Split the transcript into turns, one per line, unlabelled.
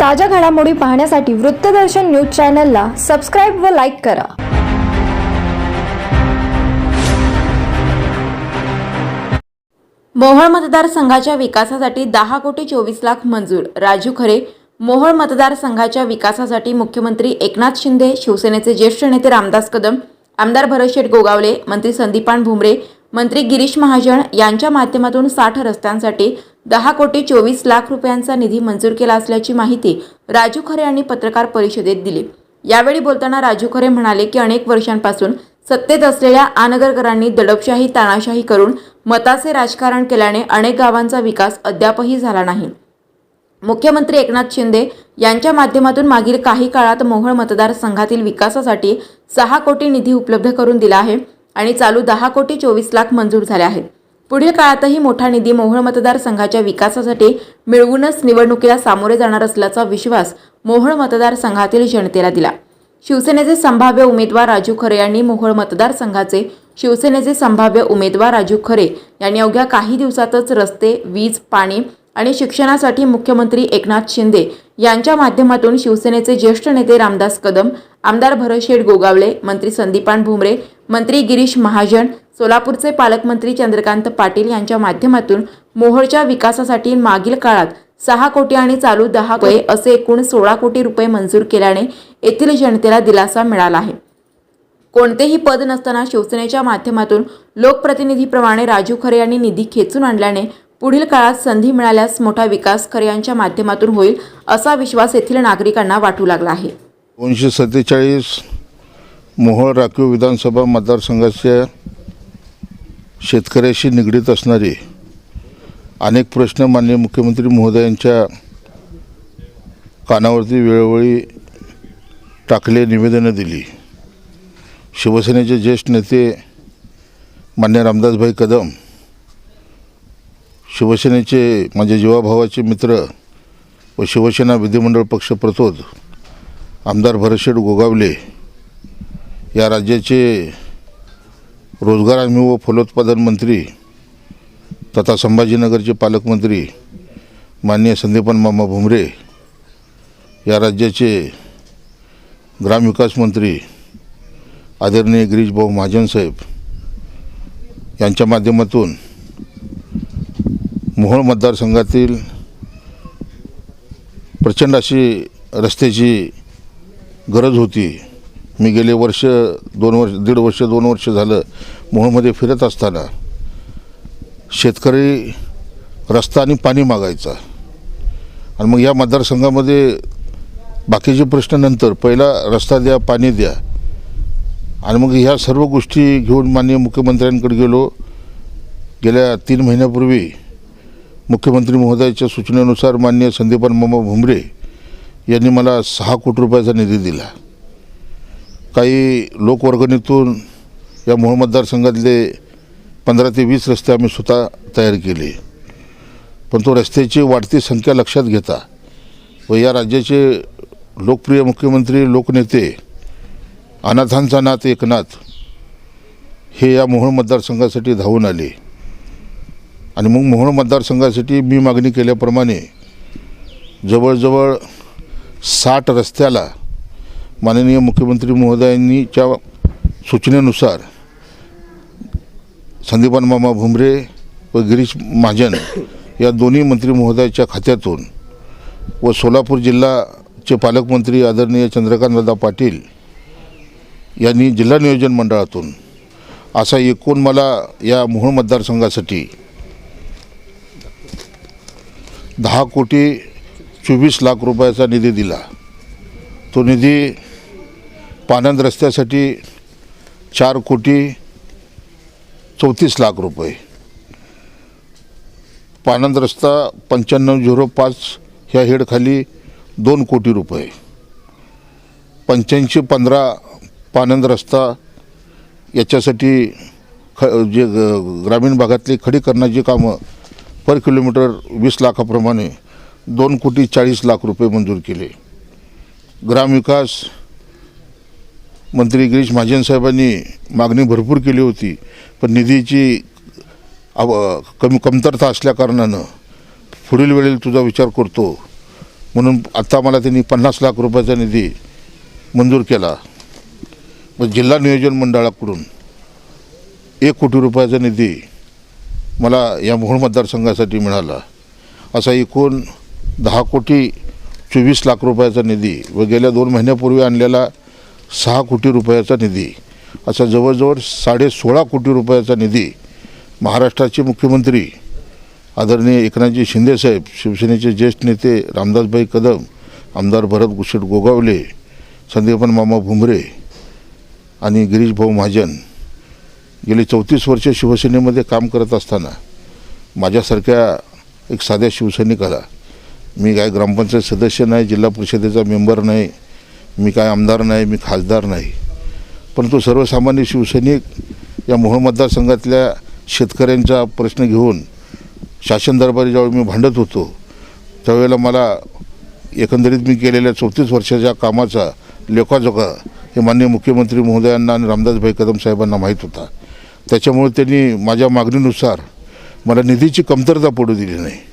ताज्या घडामोडी पाहण्यासाठी वृत्तदर्शन न्यूज चॅनलला सबस्क्राईब व लाईक करा.
मोहोळ मतदारसंघाच्या विकासासाठी दहा कोटी चोवीस लाख मंजूर. राजू खरे मोहोळ मतदारसंघाच्या विकासासाठी मुख्यमंत्री एकनाथ शिंदे शिवसेनेचे ज्येष्ठ नेते रामदास कदम आमदार भरत शेठ गोगावले मंत्री संदीपान भुमरे मंत्री गिरीश महाजन यांच्या माध्यमातून साठ रस्त्यांसाठी दहा कोटी चोवीस लाख रुपयांचा निधी मंजूर केला असल्याची माहिती राजू खरे यांनी पत्रकार परिषदेत दिली. यावेळी बोलताना राजू खरे म्हणाले की अनेक वर्षांपासून सत्तेत असलेल्या आनगरकरांनी दडपशाही तानाशाही करून मताचे राजकारण केल्याने अनेक गावांचा विकास अद्यापही झाला नाही. मुख्यमंत्री एकनाथ शिंदे यांच्या माध्यमातून मागील काही काळात मोहोळ मतदारसंघातील विकासासाठी सहा कोटी निधी उपलब्ध करून दिला आहे. आणि चालू दहा कोटी चोवीस लाख मंजूर झाले आहेत. पुढील काळातही मोठा निधी मोहोळ मतदारसंघाच्या विकासासाठी मिळवूनच निवडणुकीला सामोरे जाणार असल्याचा विश्वास मोहोळ मतदारसंघातील जनतेला दिला. शिवसेनेचे संभाव्य उमेदवार राजू खरे यांनी मोहोळ मतदारसंघाचे शिवसेनेचे संभाव्य उमेदवार राजू खरे यांनी अवघ्या काही दिवसातच रस्ते वीज पाणी आणि शिक्षणासाठी मुख्यमंत्री एकनाथ शिंदे यांच्या माध्यमातून शिवसेनेचे ज्येष्ठ नेते रामदास कदम आमदार भरतशेठ गोगावले मंत्री संदीपान भुमरे मंत्री गिरीश महाजन सोलापूरचे पालकमंत्री चंद्रकांत पाटील यांच्या माध्यमातून मोहोळच्या विकासासाठी मागील काळात सहा कोटी आणि चालू दहा रुपये असे एकूण सोळा कोटी रुपये मंजूर केल्याने येथील जनतेला दिलासा मिळाला आहे. कोणतेही पद नसताना शिवसेनेच्या माध्यमातून लोकप्रतिनिधीप्रमाणे राजू खरे यांनी निधी खेचून आणल्याने पुढील काळात संधी मिळाल्यास मोठा विकास खरे यांच्या माध्यमातून होईल असा विश्वास येथील नागरिकांना वाटू लागला आहे.
दोनशे सत्तेचाळीस मोहोळ राखीव विधानसभा मतदारसंघाच्या शेतकऱ्याशी निगडीत असणारे अनेक प्रश्न माननीय मुख्यमंत्री महोदयांच्या कानावरती वेळोवेळी टाकले निवेदनं दिली. शिवसेनेचे ज्येष्ठ नेते मान्य रामदासभाई कदम शिवसेनेचे माझे जीवाभावाचे मित्र व शिवसेना विधिमंडळ पक्ष प्रतोद आमदार भरतशेठ गोगावले या राज्याचे रोजगार हमी व फलोत्पादन मंत्री तथा संभाजीनगरचे पालकमंत्री माननीय संदीपन मामा भुमरे या राज्याचे ग्रामविकास मंत्री आदरणीय गिरीशभाऊ महाजन साहेब यांच्या माध्यमातून मोहोळ मतदारसंघातील प्रचंड अशी रस्त्याची गरज होती. मी गेले वर्ष दोन वर्ष दीड वर्ष दोन वर्ष झालं मोहोळमध्ये फिरत असताना शेतकरी रस्ता आणि पाणी मागायचा. आणि मग या मतदारसंघामध्ये बाकीचे प्रश्न नंतर पहिला रस्ता द्या पाणी द्या. आणि मग ह्या सर्व गोष्टी घेऊन माननीय मुख्यमंत्र्यांकडे गेलो. गेल्या तीन महिन्यापूर्वी मुख्यमंत्री महोदयाच्या सूचनेनुसार माननीय संदीपान मामा भुमरे यांनी मला सहा कोटी रुपयाचा निधी दिला. काही लोकवर्गणीतून या मोहोळ मतदारसंघातले पंधरा ते वीस रस्ते आम्ही स्वतः तयार केले. पण तो रस्त्याची वाढती संख्या लक्षात घेता व या राज्याचे लोकप्रिय मुख्यमंत्री लोकनेते अनाथांचा नाथ एकनाथ हे या मोहोळ मतदारसंघासाठी धावून आले. आणि मग मोहोळ मतदारसंघासाठी मी मागणी केल्याप्रमाणे जवळजवळ साठ रस्त्याला माननीय मुख्यमंत्री महोदयांनीच्या सूचनेनुसार संदीपान मामा भुमरे व गिरीश महाजन या दोन्ही मंत्री महोदयाच्या खात्यातून व सोलापूर जिल्हाचे पालकमंत्री आदरणीय चंद्रकांतदादा पाटील यांनी जिल्हा नियोजन मंडळातून असा एकूण मला या मोहोळ मतदारसंघासाठी दहा कोटी चोवीस लाख रुपयाचा निधी दिला. तो निधी पानंद रस्त्यासाठी चार कोटी चौतीस लाख रुपये. पानंद रस्ता पंच्याण्णव झिरो पाच ह्या हेडखाली दोन कोटी रुपये. पंच्याऐंशी पंधरा पानंद रस्ता याच्यासाठी ख जे ग- ग्रामीण भागातली खडीकरणाची कामं पर किलोमीटर वीस लाखाप्रमाणे दोन कोटी चाळीस लाख रुपये मंजूर केले. ग्रामविकास मंत्री गिरीश महाजन साहेबांनी मागणी भरपूर केली होती पण निधीची अव कमी कमतरता असल्याकारणानं पुढील वेळेला तुझा विचार करतो. म्हणून आत्ता मला त्यांनी पन्नास लाख रुपयाचा निधी मंजूर केला. मग जिल्हा नियोजन मंडळाकडून एक कोटी रुपयाचा निधी मला या मोहोळ मतदारसंघासाठी मिळाला. असा एकूण दहा कोटी चोवीस लाख रुपयाचा निधी व गेल्या दोन महिन्यापूर्वी आणलेला सहा कोटी रुपयाचा निधी असा जवळजवळ साडे सोळा कोटी रुपयाचा निधी महाराष्ट्राचे मुख्यमंत्री आदरणीय एकनाथजी शिंदेसाहेब शिवसेनेचे ज्येष्ठ नेते रामदासभाई कदम आमदार भरत गुशेट गोगावले संदीपन मामा भुमरे आणि गिरीश भाऊ महाजन गेली चौतीस वर्ष शिवसेनेमध्ये काम करत असताना माझ्यासारख्या एक साध्या शिवसैनिकाला मी काय ग्रामपंचायत सदस्य नाही जिल्हा परिषदेचा मेंबर नाही मी काय आमदार नाही मी खासदार नाही. परंतु सर्वसामान्य शिवसैनिक या मोहोळ मतदारसंघातल्या शेतकऱ्यांचा प्रश्न घेऊन शासन दरबारी ज्यावेळी मी भांडत होतो त्यावेळेला मला एकंदरीत मी केलेल्या चौतीस वर्षाच्या कामाचा लेखाजोखा हे माननीय मुख्यमंत्री महोदयांना आणि रामदासभाई कदम साहेबांना माहीत होता. त्याच्यामुळे त्यांनी माझ्या मागणीनुसार मला निधीची कमतरता पडू दिली नाही.